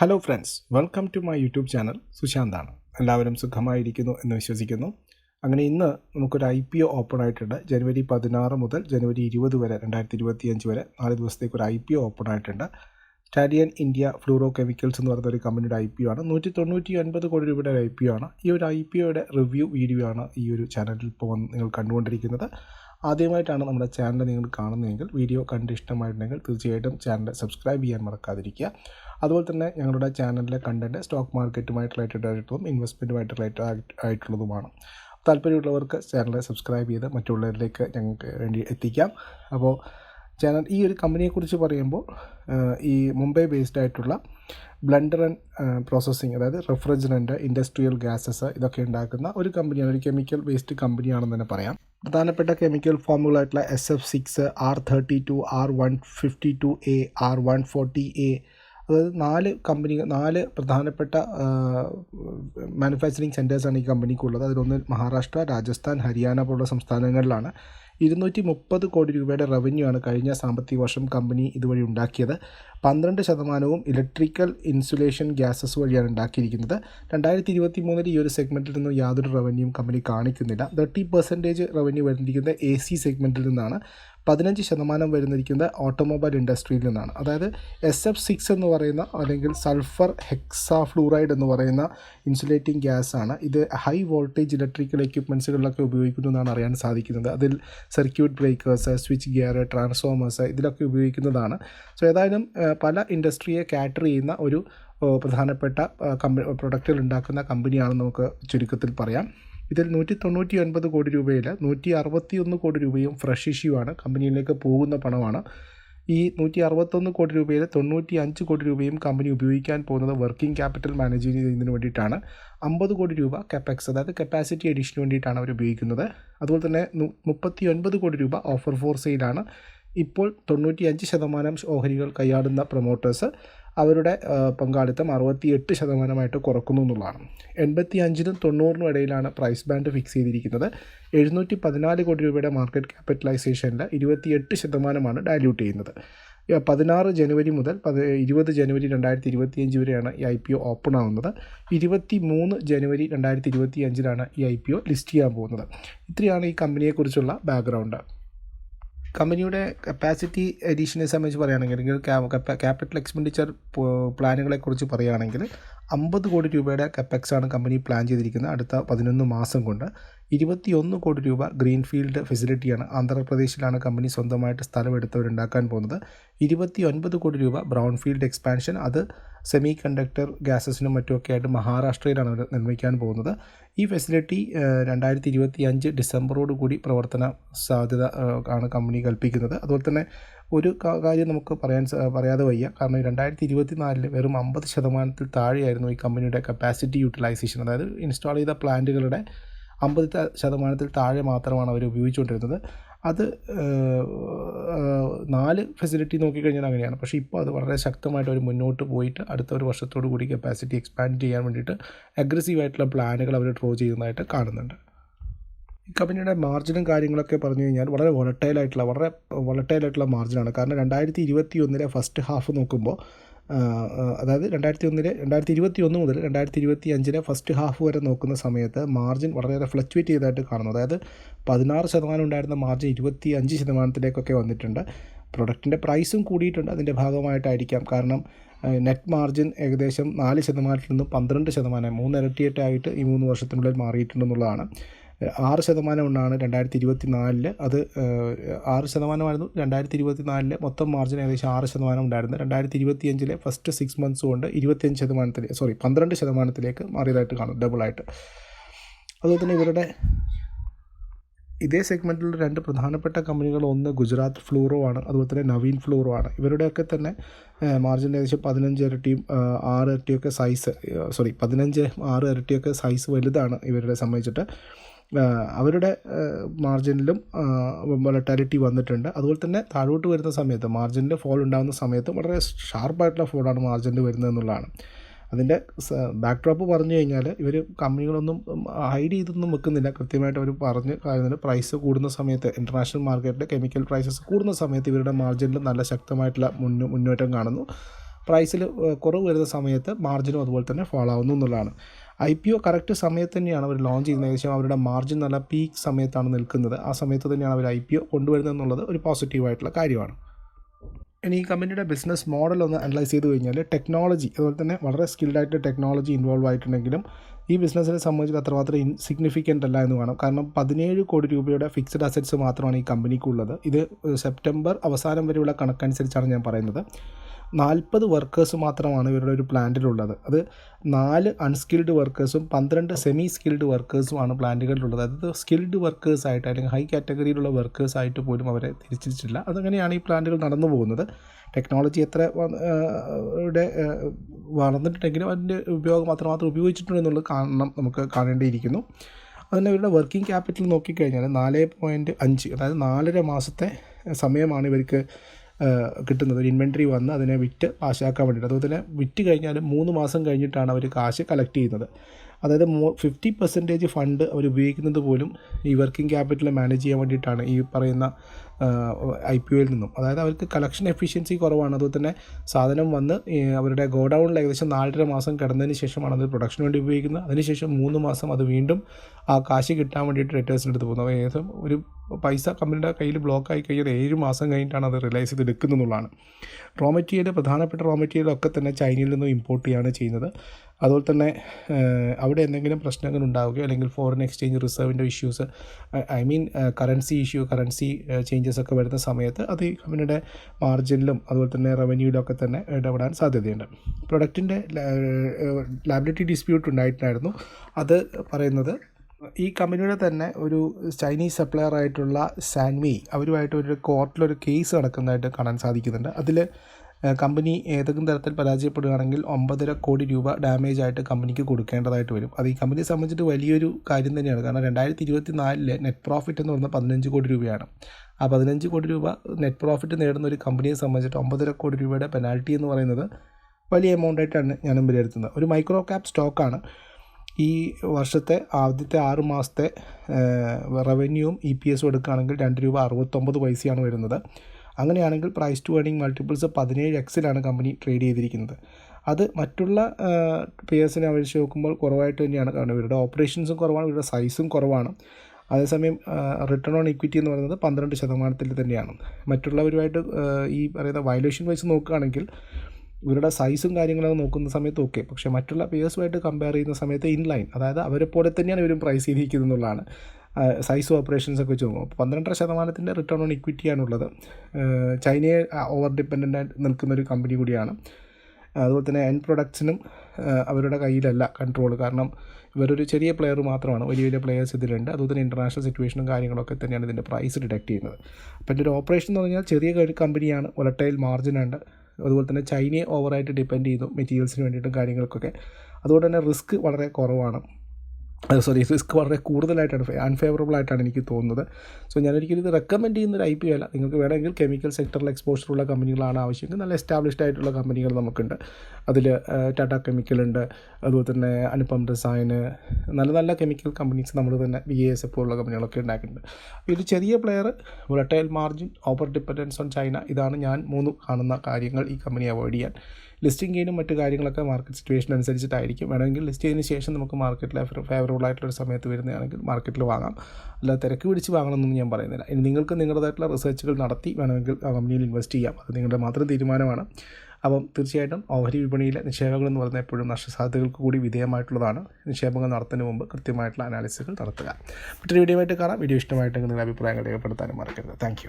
Hello friends welcome to my YouTube channel സുശാന്താണ് എല്ലാവരും സുഖമായിരിക്കുന്നു എന്ന് വിശ്വസിക്കുന്നു. അങ്ങനെ ഇന്ന് നമുക്കൊരു ഐ പി ഒ ഓപ്പൺ ആയിട്ടുണ്ട്. ജനുവരി പതിനാറ് മുതൽ ജനുവരി ഇരുപത് വരെ രണ്ടായിരത്തി ഇരുപത്തി അഞ്ച് വരെ നാല് ദിവസത്തേക്ക് ഒരു ഐ പി ഒ ഓപ്പൺ ആയിട്ടുണ്ട്. സ്റ്റാലിയൻ ഇന്ത്യ ഫ്ലൂറോ കെമിക്കൽസ് എന്ന് പറയുന്ന ഒരു കമ്പനിയുടെ ഐ പി ഒ ആണ്. നൂറ്റി തൊണ്ണൂറ്റി ഒൻപത് കോടി രൂപയുടെ ഐ പി ഒ ആണ്. ഈ ഒരു ഐ പി ഒയുടെ റിവ്യൂ വീഡിയോ ആണ് ഈ ഒരു ചാനലിൽ ഇപ്പോൾ നിങ്ങൾ കണ്ടുകൊണ്ടിരിക്കുന്നത്. ആദ്യമായിട്ടാണ് നമ്മുടെ ചാനൽ നിങ്ങൾ കാണുന്നതെങ്കിൽ വീഡിയോ കണ്ട് ഇഷ്ടമായിട്ടുണ്ടെങ്കിൽ തീർച്ചയായിട്ടും ചാനൽ സബ്സ്ക്രൈബ് ചെയ്യാൻ മറക്കാതിരിക്കുക. അതുപോലെ തന്നെ ഞങ്ങളുടെ ചാനലിലെ കണ്ടന്റ് സ്റ്റോക്ക് മാർക്കറ്റുമായിട്ട് റിലേറ്റഡ് ആയിട്ടുള്ളതും ഇൻവെസ്റ്റ്മെന്റുമായിട്ട് റിലേറ്റഡ് ആയിട്ടുള്ളതുമാണ്. താല്പര്യമുള്ളവർക്ക് ചാനൽ സബ്സ്ക്രൈബ് ചെയ്ത് മറ്റുള്ളവരിലേക്ക് ഞങ്ങൾക്ക് വേണ്ടി എത്തിക്കാം. അപ്പോൾ ചാനൽ ഈ ഒരു കമ്പനിയെക്കുറിച്ച് പറയുമ്പോൾ ഈ മുംബൈ ബേസ്ഡ് ആയിട്ടുള്ള ബ്ലണ്ടർ ആൻഡ് പ്രോസസ്സിങ് അതായത് റെഫ്രിജറന്റ് ഇൻഡസ്ട്രിയൽ ഗ്യാസസ് ഇതൊക്കെ ഉണ്ടാക്കുന്ന ഒരു കമ്പനിയാണ് ഒരു കെമിക്കൽ വേസ്റ്റ് കമ്പനിയാണെന്ന് തന്നെ പറയാം. പ്രധാനപ്പെട്ട chemical ഫോമുകളായിട്ടുള്ള S F six R thirty two R one fifty two A R one forty A അതായത് നാല് കമ്പനി നാല് പ്രധാനപ്പെട്ട മാനുഫാക്ചറിങ് സെന്റേഴ്സാണ് ഈ കമ്പനിക്കുള്ളത്. അതിലൊന്ന് മഹാരാഷ്ട്ര രാജസ്ഥാൻ ഹരിയാന പോലുള്ള സംസ്ഥാനങ്ങളിലാണ്. ഇരുന്നൂറ്റി മുപ്പത് കോടി രൂപയുടെ റവന്യൂ ആണ് കഴിഞ്ഞ സാമ്പത്തിക വർഷം കമ്പനി ഇതുവഴി ഉണ്ടാക്കിയത്. പന്ത്രണ്ട് ശതമാനവും ഇലക്ട്രിക്കൽ ഇൻസുലേഷൻ ഗ്യാസസ് വഴിയാണ് ഉണ്ടാക്കിയിരിക്കുന്നത്. രണ്ടായിരത്തി ഇരുപത്തി മൂന്നിൽ ഈ ഒരു സെഗ്മെന്റിൽ നിന്നും യാതൊരു റവന്യൂവും കമ്പനി കാണിക്കുന്നില്ല. തേർട്ടി പെർസെന്റേജ് റവന്യൂ വരുന്നിരിക്കുന്നത് എ സി സെഗ്മെന്റിൽ നിന്നാണ്. പതിനഞ്ച് ശതമാനം വരുന്നിരിക്കുന്നത് ഓട്ടോമൊബൈൽ ഇൻഡസ്ട്രിയിൽ നിന്നാണ്. അതായത് എസ് എഫ് സിക്സ് എന്ന് പറയുന്ന അല്ലെങ്കിൽ സൾഫർ ഹെക്സാ ഫ്ലൂറൈഡ് എന്ന് പറയുന്ന ഇൻസുലേറ്റിംഗ് ഗ്യാസ് ആണ് ഇത് ഹൈ വോൾട്ടേജ് ഇലക്ട്രിക്കൽ എക്യുപ്മെൻസുകളിലൊക്കെ ഉപയോഗിക്കുന്നു എന്നാണ് അറിയാൻ സാധിക്കുന്നത്. അതിൽ circuit breakers switchgear transformers ഇതിലൊക്കെ ഉപയോഗിക്കുന്നതാണ്. സോ ഏതായാലും പല ഇൻഡസ്ട്രിയെ കാറ്റർ ചെയ്യുന്ന ഒരു പ്രധാനപ്പെട്ട കമ്പനി പ്രൊഡക്റ്റുകൾ ഉണ്ടാക്കുന്ന കമ്പനിയാണെന്ന് നമുക്ക് ചുരുക്കത്തിൽ പറയാം. ഇതിൽ നൂറ്റി തൊണ്ണൂറ്റി ഒൻപത് കോടി രൂപയിൽ നൂറ്റി അറുപത്തി ഒന്ന് കോടി രൂപയും ഫ്രഷ് ഇഷ്യൂ ആണ്. കമ്പനിയിലേക്ക് പോകുന്ന പണമാണ്. ഈ നൂറ്റി അറുപത്തൊന്ന് കോടി രൂപയിൽ തൊണ്ണൂറ്റി അഞ്ച് കോടി രൂപയും കമ്പനി ഉപയോഗിക്കാൻ പോകുന്നത് വർക്കിംഗ് ക്യാപിറ്റൽ മാനേജ് ചെയ്യുന്നതിന് വേണ്ടിയിട്ടാണ്. അമ്പത് കോടി രൂപ കപ്പാക്സ് അതായത് കപ്പാസിറ്റി അഡീഷന് വേണ്ടിയിട്ടാണ് അവർ ഉപയോഗിക്കുന്നത്. അതുപോലെ തന്നെ മുപ്പത്തി ഒൻപത് കോടി രൂപ ഓഫർ ഫോർ സെയിലാണ് ഇപ്പോൾ തൊണ്ണൂറ്റി അഞ്ച് ശതമാനം ഓഹരികൾ കൈയാടുന്ന പ്രൊമോട്ടേഴ്സ് അവരുടെ പങ്കാളിത്തം അറുപത്തി എട്ട് ശതമാനമായിട്ട് കുറക്കുന്നു എന്നുള്ളതാണ്. എൺപത്തി അഞ്ചിനും തൊണ്ണൂറിനും ഇടയിലാണ് പ്രൈസ് ബാൻഡ് ഫിക്സ് ചെയ്തിരിക്കുന്നത്. എഴുന്നൂറ്റി പതിനാല് കോടി രൂപയുടെ മാർക്കറ്റ് ക്യാപിറ്റലൈസേഷനിൽ ഇരുപത്തിയെട്ട് ശതമാനമാണ് ഡയല്യൂട്ട് ചെയ്യുന്നത്. പതിനാറ് ജനുവരി മുതൽ പത് ഇരുപത് ജനുവരി രണ്ടായിരത്തി ഇരുപത്തിയഞ്ച് വരെയാണ് ഈ ഐ പി ഒ ഓപ്പൺ ആവുന്നത്. ഇരുപത്തി മൂന്ന് ജനുവരി രണ്ടായിരത്തി ഇരുപത്തി അഞ്ചിലാണ് ഈ ഐ പി ഒ ലിസ്റ്റ് ചെയ്യാൻ പോകുന്നത്. ഇത്രയാണ് ഈ കമ്പനിയെക്കുറിച്ചുള്ള ബാക്ക്ഗ്രൗണ്ട് കമ്പനിയുടെ കപ്പാസിറ്റി എഡീഷനെ സംബന്ധിച്ച് പറയുകയാണെങ്കിൽ ക്യാപിറ്റൽ എക്സ്പെൻഡിച്ചർ പ്ലാനുകളെക്കുറിച്ച് പറയുകയാണെങ്കിൽ അമ്പത് കോടി രൂപയുടെ കപ്പെക്സാണ് കമ്പനി പ്ലാൻ ചെയ്തിരിക്കുന്നത് അടുത്ത പതിനൊന്ന് മാസം കൊണ്ട്. ഇരുപത്തിയൊന്ന് കോടി രൂപ ഗ്രീൻഫീൽഡ് ഫെസിലിറ്റിയാണ് ആന്ധ്രാപ്രദേശിലാണ് കമ്പനി സ്വന്തമായിട്ട് സ്ഥലമെടുത്തവരുണ്ടാക്കാൻ പോകുന്നത്. ഇരുപത്തി ഒൻപത് കോടി രൂപ ബ്രൗൺ ഫീൽഡ് എക്സ്പാൻഷൻ അത് സെമി കണ്ടക്ടർ ഗ്യാസസിനും മറ്റുമൊക്കെ ആയിട്ട് മഹാരാഷ്ട്രയിലാണ് നിർമ്മിക്കാൻ പോകുന്നത്. ഈ ഫെസിലിറ്റി രണ്ടായിരത്തി ഇരുപത്തി അഞ്ച് ഡിസംബറോട് കൂടി പ്രവർത്തന സാധ്യത ആണ് കമ്പനി കൽപ്പിക്കുന്നത്. അതുപോലെ തന്നെ ഒരു കാര്യം നമുക്ക് പറയാൻ പറയാതെ വയ്യ. കാരണം രണ്ടായിരത്തി ഇരുപത്തി നാലിൽ വെറും അമ്പത് ശതമാനത്തിൽ താഴെയായിരുന്നു ഈ കമ്പനിയുടെ കപ്പാസിറ്റി യൂട്ടിലൈസേഷൻ അതായത് ഇൻസ്റ്റാൾ ചെയ്ത പ്ലാന്റുകളുടെ അമ്പത് ശതമാനത്തിൽ താഴെ മാത്രമാണ് അവർ ഉപയോഗിച്ചുകൊണ്ടിരുന്നത്. അത് നാല് ഫെസിലിറ്റി നോക്കിക്കഴിഞ്ഞാൽ അങ്ങനെയാണ്. പക്ഷേ ഇപ്പോൾ അത് വളരെ ശക്തമായിട്ട് അവർ മുന്നോട്ട് പോയിട്ട് അടുത്ത ഒരു വർഷത്തോടു കൂടി കപ്പാസിറ്റി എക്സ്പാൻഡ് ചെയ്യാൻ വേണ്ടിയിട്ട് അഗ്രസീവായിട്ടുള്ള പ്ലാനുകൾ അവർ ഡ്രോ ചെയ്യുന്നതായിട്ട് കാണുന്നുണ്ട്. ഈ കമ്പനിയുടെ മാർജിനും കാര്യങ്ങളൊക്കെ പറഞ്ഞു കഴിഞ്ഞാൽ വളരെ വൊളട്ടൈലായിട്ടുള്ള വളരെ വൊളട്ടൈലായിട്ടുള്ള മാർജിനാണ് കാരണം രണ്ടായിരത്തി ഇരുപത്തി ഒന്നിലെ ഫസ്റ്റ് ഹാഫ് നോക്കുമ്പോൾ അതായത് രണ്ടായിരത്തി ഒന്നിലെ രണ്ടായിരത്തി ഇരുപത്തി ഒന്ന് മുതൽ രണ്ടായിരത്തി ഇരുപത്തി അഞ്ചിലെ ഫസ്റ്റ് ഹാഫ് വരെ നോക്കുന്ന സമയത്ത് മാർജിൻ വളരെയേറെ ഫ്ലക്ച്വേറ്റ് ചെയ്തതായിട്ട് കാണുന്നു. അതായത് പതിനാറ് ശതമാനം ഉണ്ടായിരുന്ന മാർജിൻ ഇരുപത്തി അഞ്ച് ശതമാനത്തിലേക്കൊക്കെ വന്നിട്ടുണ്ട്. പ്രൊഡക്റ്റിന്റെ പ്രൈസും കൂടിയിട്ടുണ്ട്. അതിന്റെ ഭാഗമായിട്ടായിരിക്കാം. കാരണം നെറ്റ് മാർജിൻ ഏകദേശം നാല് ശതമാനത്തിൽ നിന്നും പന്ത്രണ്ട് ശതമാനം മൂന്നിരട്ടിയെട്ടായിട്ട് ഈ മൂന്ന് വർഷത്തിനുള്ളിൽ മാറിയിട്ടുണ്ടെന്നുള്ളതാണ് ആറ് ശതമാനം ഉണ്ടാണ് രണ്ടായിരത്തി ഇരുപത്തി നാലിൽ അത് ആറ് ശതമാനമായിരുന്നു. രണ്ടായിരത്തി ഇരുപത്തി നാലിൽ മൊത്തം മാർജിൻ ഏകദേശം ആറ് ശതമാനം ഉണ്ടായിരുന്നു. രണ്ടായിരത്തി ഇരുപത്തി അഞ്ചിലെ ഫസ്റ്റ് സിക്സ് മന്ത്സ് കൊണ്ട് ഇരുപത്തിയഞ്ച് ശതമാനത്തിൽ സോറി പന്ത്രണ്ട് ശതമാനത്തിലേക്ക് മാറിയതായിട്ട് കാണും ഡബിളായിട്ട് അതുപോലെ തന്നെ ഇവരുടെ ഇതേ സെഗ്മെന്റിലുള്ള രണ്ട് പ്രധാനപ്പെട്ട കമ്പനികൾ ഒന്ന് ഗുജറാത്ത് ഫ്ലൂറോ ആണ് അതുപോലെ തന്നെ നവീൻ ഫ്ലൂറോ ആണ്. ഇവരുടെയൊക്കെ തന്നെ മാർജിൻ ഏകദേശം പതിനഞ്ച് ഇരട്ടിയും ആറ് ഇരട്ടിയൊക്കെ സൈസ് സോറി പതിനഞ്ച് ആറ് ഇരട്ടിയൊക്കെ സൈസ് വലുതാണ് ഇവരുടെ സംബന്ധിച്ചിട്ട്. അവരുടെ മാർജിനിലും വൊളറ്റാലിറ്റി വന്നിട്ടുണ്ട്. അതുപോലെ തന്നെ താഴോട്ട് വരുന്ന സമയത്ത് മാർജിനിൽ ഫോൾ ഉണ്ടാകുന്ന സമയത്ത് വളരെ ഷാർപ്പായിട്ടുള്ള ഫോളാണ് മാർജിനിൽ വരുന്നത് എന്നുള്ളതാണ്. അതിന്റെ ബാക്ക് ഡ്രോപ്പ് പറഞ്ഞു കഴിഞ്ഞാൽ ഇവർ കമ്പനികളൊന്നും ഹൈഡ് ചെയ്തൊന്നും വെക്കുന്നില്ല. കൃത്യമായിട്ട് അവർ പറഞ്ഞ് കാര്യത്തിൽ പ്രൈസ് കൂടുന്ന സമയത്ത് ഇന്റർനാഷണൽ മാർക്കറ്റിൽ കെമിക്കൽ പ്രൈസസ് കൂടുന്ന സമയത്ത് ഇവരുടെ മാർജിനിൽ നല്ല ശക്തമായിട്ടുള്ള മുന്നു മുന്നേറ്റം കാണുന്നു. പ്രൈസിൽ കുറവ് വരുന്ന സമയത്ത് മാർജിനും അതുപോലെ തന്നെ ഫോളോ ആവുന്നു എന്നുള്ളതാണ്. ഐ പി ഒ കറക്റ്റ് സമയത്ത് തന്നെയാണ് അവർ ലോഞ്ച് ചെയ്യുന്നത് ഏകദേശം അവരുടെ മാർജിൻ നല്ല പീക്ക് സമയത്താണ് നിൽക്കുന്നത്. ആ സമയത്ത് തന്നെയാണ് അവർ ഐ പി ഒ കൊണ്ടുവരുന്നത് എന്നുള്ളത് ഒരു പോസിറ്റീവായിട്ടുള്ള കാര്യമാണ്. ഇനി ഈ കമ്പനിയുടെ ബിസിനസ് മോഡൽ ഒന്ന് അനലൈസ് ചെയ്ത് കഴിഞ്ഞാൽ ടെക്നോളജി അതുപോലെ തന്നെ വളരെ സ്കിൽഡ് ആയിട്ട് ടെക്നോളജി ഇൻവോൾവ് ആയിട്ടുണ്ടെങ്കിലും ഈ ബിസിനസ്സിനെ സംബന്ധിച്ച് അത്രമാത്രം ഇൻ സിഗ്നിഫിക്കന്റ് അല്ല എന്ന് കാണാം കാരണം പതിനേഴ് കോടി രൂപയുടെ ഫിക്സഡ് അസറ്റ്സ് മാത്രമാണ് ഈ കമ്പനിക്കുള്ളത് ഇത് സെപ്റ്റംബർ അവസാനം വരെയുള്ള കണക്കനുസരിച്ചാണ് ഞാൻ പറയുന്നത്. നാൽപ്പത് വർക്കേഴ്സ് മാത്രമാണ് ഇവരുടെ ഒരു പ്ലാന്റിലുള്ളത് അത് നാല് അൺസ്കിൽഡ് വർക്കേഴ്സും പന്ത്രണ്ട് സെമി സ്കിൽഡ് വർക്കേഴ്സുമാണ് പ്ലാന്റുകളിലുള്ളത് അതായത് സ്കിൽഡ് വർക്കേഴ്സ് ആയിട്ട് അല്ലെങ്കിൽ ഹൈ കാറ്റഗറിയിലുള്ള വർക്കേഴ്സ് ആയിട്ട് പോലും അവരെ തിരിച്ചിട്ടില്ല. അതങ്ങനെയാണ് ഈ പ്ലാന്റുകൾ നടന്നു പോകുന്നത്. ടെക്നോളജി എത്ര ഇവിടെ വളർന്നിട്ടുണ്ടെങ്കിലും അതിന്റെ ഉപയോഗം അത്രമാത്രം ഉപയോഗിച്ചിട്ടുണ്ടെന്നുള്ളത് കാണണം നമുക്ക് കാണേണ്ടിയിരിക്കുന്നു. അതിന് ഇവരുടെ വർക്കിംഗ് ക്യാപിറ്റൽ നോക്കിക്കഴിഞ്ഞാൽ നാല് പോയിന്റ് അഞ്ച് അതായത് നാലര മാസത്തെ സമയമാണ് ഇവർക്ക് കിട്ടുന്നത്. ഒരു ഇൻവെൻട്രി വന്ന് അതിനെ വിറ്റ് കാശാക്കാൻ വേണ്ടിയിട്ട്. അതുപോലെ തന്നെ വിറ്റ് കഴിഞ്ഞാൽ മൂന്ന് മാസം കഴിഞ്ഞിട്ടാണ് അവർ കാശ് കളക്ട് ചെയ്യുന്നത്. അതായത് മോ ഫിഫ്റ്റി പെർസെന്റേജ് ഫണ്ട് അവർ ഉപയോഗിക്കുന്നത് പോലും ഈ വർക്കിംഗ് ക്യാപിറ്റൽ മാനേജ് ചെയ്യാൻ വേണ്ടിയിട്ടാണ് ഈ പറയുന്ന ഐ പി ഒയിൽ നിന്നും. അതായത് അവർക്ക് കളക്ഷൻ എഫിഷ്യൻസി കുറവാണ്. അതുപോലെ തന്നെ സാധനം വന്ന് അവരുടെ ഗോഡൗണിൽ ഏകദേശം നാലര മാസം കിടന്നതിന് ശേഷമാണ് അത് പ്രൊഡക്ഷന് വേണ്ടി ഉപയോഗിക്കുന്നത്. അതിനുശേഷം മൂന്ന് മാസം അത് വീണ്ടും ആ കാശ് കിട്ടാൻ വേണ്ടിയിട്ട് റിട്ടേഴ്സിന് എടുത്ത് പോകുന്നത് ഏകദേശം ഒരു പൈസ കമ്പനിയുടെ കയ്യിൽ ബ്ലോക്ക് ആയി കഴിഞ്ഞാൽ ഏഴ് മാസം കഴിഞ്ഞിട്ടാണ് അത് റിലൈസ് ചെയ്ത് എടുക്കുന്നതാണ് റോ മെറ്റീരിയൽ പ്രധാനപ്പെട്ട റോ മെറ്റീരിയൽ ഒക്കെ തന്നെ ചൈനയിൽ നിന്നും ഇമ്പോർട്ട് ചെയ്യുകയാണ് ചെയ്യുന്നത്. അതുപോലെ തന്നെ അവിടെ എന്തെങ്കിലും പ്രശ്നങ്ങൾ ഉണ്ടാവുകയോ അല്ലെങ്കിൽ foreign exchange റിസർവിന്റെ issues I mean currency issue currency changes ഒക്കെ വരുന്ന സമയത്ത് അത് ഈ കമ്പനിയുടെ മാർജിനിലും അതുപോലെ തന്നെ റവന്യൂയിലൊക്കെ തന്നെ ഇടപെടാൻ സാധ്യതയുണ്ട്. പ്രൊഡക്റ്റിന്റെ ലാബിലിറ്റി ഡിസ്പ്യൂട്ട് ഉണ്ടായിട്ടുണ്ടായിരുന്നു. അത് പറയുന്നത് ഈ കമ്പനിയുടെ തന്നെ ഒരു ചൈനീസ് സപ്ലയർ ആയിട്ടുള്ള സാൻവി അവരുമായിട്ട് ഒരു കോർട്ടിലൊരു കേസ് നടക്കുന്നതായിട്ട് കാണാൻ സാധിക്കുന്നുണ്ട്. അതിൽ കമ്പനി ഏതെങ്കിലും തരത്തിൽ പരാജയപ്പെടുകയാണെങ്കിൽ ഒമ്പതര കോടി രൂപ ഡാമേജ് ആയിട്ട് കമ്പനിക്ക് കൊടുക്കേണ്ടതായിട്ട് വരും. അത് ഈ കമ്പനിയെ സംബന്ധിച്ചിട്ട് വലിയൊരു കാര്യം തന്നെയാണ്. കാരണം രണ്ടായിരത്തി ഇരുപത്തി നാലിലെ നെറ്റ് പ്രോഫിറ്റ് എന്ന് പറഞ്ഞാൽ പതിനഞ്ച് കോടി രൂപയാണ്. ആ പതിനഞ്ച് കോടി രൂപ നെറ്റ് പ്രോഫിറ്റ് നേടുന്ന ഒരു കമ്പനിയെ സംബന്ധിച്ചിട്ട് ഒമ്പതര കോടി രൂപയുടെ പെനാൽറ്റി എന്ന് പറയുന്നത് വലിയ എമൗണ്ട് ആയിട്ടാണ് ഞാനും വിലയിരുത്തുന്നത് ഒരു മൈക്രോ ക്യാപ് സ്റ്റോക്കാണ് ഈ വർഷത്തെ ആദ്യത്തെ ആറ് മാസത്തെ റവന്യൂവും ഇ പി എസും എടുക്കുകയാണെങ്കിൽ രണ്ട് രൂപ അറുപത്തൊമ്പത് പൈസയാണ് വരുന്നത്. അങ്ങനെയാണെങ്കിൽ പ്രൈസ് ടു ഏണിംഗ് മൾട്ടിപ്പിൾസ് പതിനേഴ് എക്സിലാണ് കമ്പനി ട്രേഡ് ചെയ്തിരിക്കുന്നത്. അത് മറ്റുള്ള പേഴ്സിനെ അപേക്ഷിച്ച് നോക്കുമ്പോൾ കുറവായിട്ട് തന്നെയാണ് കാരണം ഇവരുടെ ഓപ്പറേഷൻസും കുറവാണ് ഇവരുടെ സൈസും കുറവാണ്. അതേസമയം റിട്ടേൺ ഓൺ ഇക്വിറ്റി എന്ന് പറയുന്നത് പന്ത്രണ്ട് ശതമാനത്തിൽ തന്നെയാണ്. മറ്റുള്ളവരുമായിട്ട് ഈ പറയുന്ന വയലേഷൻ വൈസ് നോക്കുകയാണെങ്കിൽ ഇവരുടെ സൈസും കാര്യങ്ങളൊക്കെ നോക്കുന്ന സമയത്ത് ഓക്കെ പക്ഷേ മറ്റുള്ള പേഴ്സുമായിട്ട് കമ്പയർ ചെയ്യുന്ന സമയത്ത് ഇൻലൈൻ അതായത് അവരെ പോലെ തന്നെയാണ് ഇവരും പ്രൈസ് ചെയ്തിരിക്കുന്നത് എന്നുള്ളതാണ്. സൈസ് ഓപ്പറേഷൻസ് ഒക്കെ വെച്ച് നോക്കും അപ്പോൾ പന്ത്രണ്ടര ശതമാനത്തിന്റെ റിട്ടേൺ ഓൺ ഇക്വിറ്റിയാണുള്ളത് ചൈനയെ ഓവർ ഡിപ്പെൻഡന്റ് ആയിട്ട് നിൽക്കുന്ന ഒരു കമ്പനി കൂടിയാണ്. അതുപോലെ തന്നെ എൻ പ്രൊഡക്ട്സിനും അവരുടെ കയ്യിലല്ല കൺട്രോൾ കാരണം ഇവരൊരു ചെറിയ പ്ലെയർ മാത്രമാണ്. വലിയ വലിയ പ്ലെയേഴ്സ് ഇതിലുണ്ട്. അതുപോലെ തന്നെ ഇന്റർനാഷണൽ സിറ്റുവേഷനും കാര്യങ്ങളൊക്കെ തന്നെയാണ് ഇതിന്റെ പ്രൈസ് ഡിഡക്റ്റ് ചെയ്യുന്നത്. അപ്പോൾ ഒരു ഓപ്പറേഷൻ എന്ന് പറഞ്ഞാൽ ചെറിയ കമ്പനിയാണ് ഒലട്ടയിൽ മാർജിനുണ്ട് അതുപോലെ തന്നെ ചൈനയെ ഓവറായിട്ട് ഡിപ്പെൻഡ് ചെയ്യുന്നു. മെറ്റീരിയൽസിന് വേണ്ടിയിട്ടും കാര്യങ്ങൾക്കൊക്കെ. അതുകൊണ്ട് തന്നെ റിസ്ക് വളരെ കുറവാണ്. സോറി റിസ്ക് വളരെ കൂടുതലായിട്ടാണ് അൺഫേവറബിൾ ആയിട്ടാണ് എനിക്ക് തോന്നുന്നത്. സോ ഞാനൊരിക്കലും ഇത് റെക്കമെൻഡ് ചെയ്യുന്ന ഒരു ഐ പി അല്ല. നിങ്ങൾക്ക് വേണമെങ്കിൽ കെമിക്കൽ സെക്ടറിൽ എക്സ്പോഷറുള്ള കമ്പനികളാണ് ആവശ്യമെങ്കിൽ നല്ല എസ്റ്റാബ്ലിഷ്ഡ് ആയിട്ടുള്ള കമ്പനികൾ നമുക്കുണ്ട്. അതിൽ ടാറ്റാ കെമിക്കൽ ഉണ്ട്. അതുപോലെ തന്നെ അനുപം ഡിസൈന് നല്ല നല്ല കെമിക്കൽ കമ്പനീസ് നമ്മൾ തന്നെ ബി എസ് എഫ് പോലുള്ള കമ്പനികളൊക്കെ ഉണ്ടാക്കിയിട്ടുണ്ട്. അപ്പോൾ ഒരു ചെറിയ player volatile margin over dependence on China ഇതാണ് ഞാൻ മൂന്ന് കാണുന്ന കാര്യങ്ങൾ ഈ കമ്പനി അവോയ്ഡ് ചെയ്യാൻ. ലിസ്റ്റിംഗ് ഗെയിനും മറ്റു കാര്യങ്ങളൊക്കെ മാർക്കറ്റ് സിറ്റുവേഷൻ അനുസരിച്ചിട്ടായിരിക്കും. വേണമെങ്കിൽ ലിസ്റ്റ് ചെയ്തതിന് ശേഷം നമുക്ക് മാർക്കറ്റിൽ ഫേവറബിൾ ആയിട്ടുള്ള ഒരു സമയത്ത് വരുന്നതാണെങ്കിൽ മാർക്കറ്റിൽ വാങ്ങാം. അല്ല തിരക്ക് പിടിച്ച് വാങ്ങണമെന്നൊന്നും ഞാൻ പറയുന്നില്ല. ഇനി നിങ്ങൾക്ക് നിങ്ങളുടേതായിട്ടുള്ള റിസർച്ചുകൾ നടത്തി വേണമെങ്കിൽ ആ കമ്പനിയിൽ ഇൻവെസ്റ്റ് ചെയ്യാം. അത് നിങ്ങളുടെ മാത്രം തീരുമാനമാണ്. അപ്പം തീർച്ചയായിട്ടും ഓഹരി വിപണിയിലെ നിക്ഷേപങ്ങൾ എന്ന് പറയുന്നത് എപ്പോഴും നഷ്ടസാധ്യതകൾക്ക് കൂടി വിധേയമായിട്ടുള്ളതാണ്. നിക്ഷേപങ്ങൾ നടത്തുന്നതിന് മുമ്പ് കൃത്യമായിട്ടുള്ള അനാലിസിസുകൾ നടത്തുക. മറ്റൊരു വീഡിയോ ആയിട്ട് കാണാം. വീഡിയോ ഇഷ്ടമായിട്ടെങ്കിൽ നിങ്ങളുടെ അഭിപ്രായങ്ങൾ രേഖപ്പെടുത്താനും മറക്കരുത്. താങ്ക്